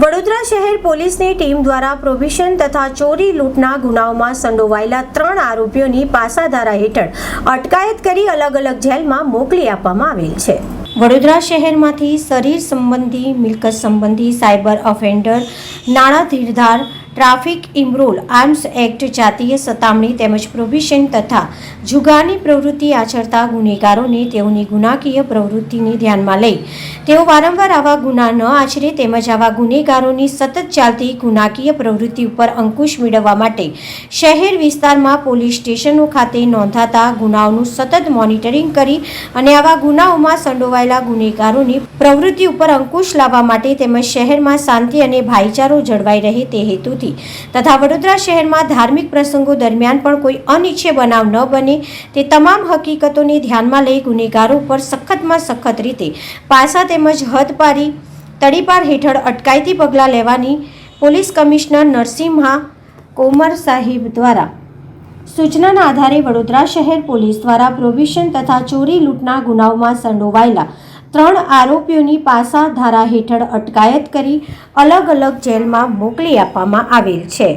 વડોદરા શહેર પોલીસની ટીમ દ્વારા પ્રોવિશન તથા ચોરી લૂંટના ગુનાઓમાં સંડોવાયેલા ત્રણ આરોપીઓની પાસાધારા હેઠળ અટકાયત કરી અલગ અલગ જેલમાં મોકલી આપવામાં આવેલ છે. વડોદરા શહેરમાંથી શરીર સંબંધી, મિલકત સંબંધી, સાયબર ઓફેન્ડર, નાણાં ધીરધાર ટ્રાફિક ઇમરોલ આર્મ્સ એક્ટ જાતીય સતામણી તેમજ પ્રોહિબિશન તથા જુગારની પ્રવૃત્તિ આચરતા ગુનેગારોને તેઓની ગુનાકીય પ્રવૃત્તિને ધ્યાનમાં લઈ. તેઓ વારંવાર આવા ગુના ન આચરે તેમજ આવા ગુનેગારોની સતત ચાલતી ગુનાકીય પ્રવૃત્તિ ઉપર અંકુશ મેળવવા માટે શહેર વિસ્તારમાં પોલીસ સ્ટેશનો ખાતે નોંધાતા ગુનાઓનું સતત મોનિટરિંગ કરી અને આવા ગુનાઓમાં સંડોવાયેલા ગુનેગારોની પ્રવૃત્તિ ઉપર અંકુશ લાવવા માટે તેમજ શહેરમાં શાંતિ અને ભાઈચારો જળવાઈ રહે તે હેતુથી તથા વડોદરા શહેરમાં ધાર્મિક પ્રસંગો દરમિયાન પણ કોઈ અનિચ્છે બનાવ ન બને. તે તમામ હકીકતોને ધ્યાનમાં લઈ ગુનેગારો પર સખતમાં સખત રીતે પાસા તેમજ હદ પારી તડીપાર હેઠળ અટકાયતી પગલાં લેવાની પોલીસ કમિશનર નરસિંહા કોમર સાહિબ દ્વારા સૂચનાના આધારે વડોદરા શહેર પોલીસ દ્વારા પ્રોવિશન તથા ચોરી લૂંટના ગુનાઓમાં સંડોવાયેલા ત્રણ આરોપીઓની પાસા ધારા હેઠળ અટકાયત કરી અલગ અલગ જેલમાં મોકલી આપવામાં આવેલ છે.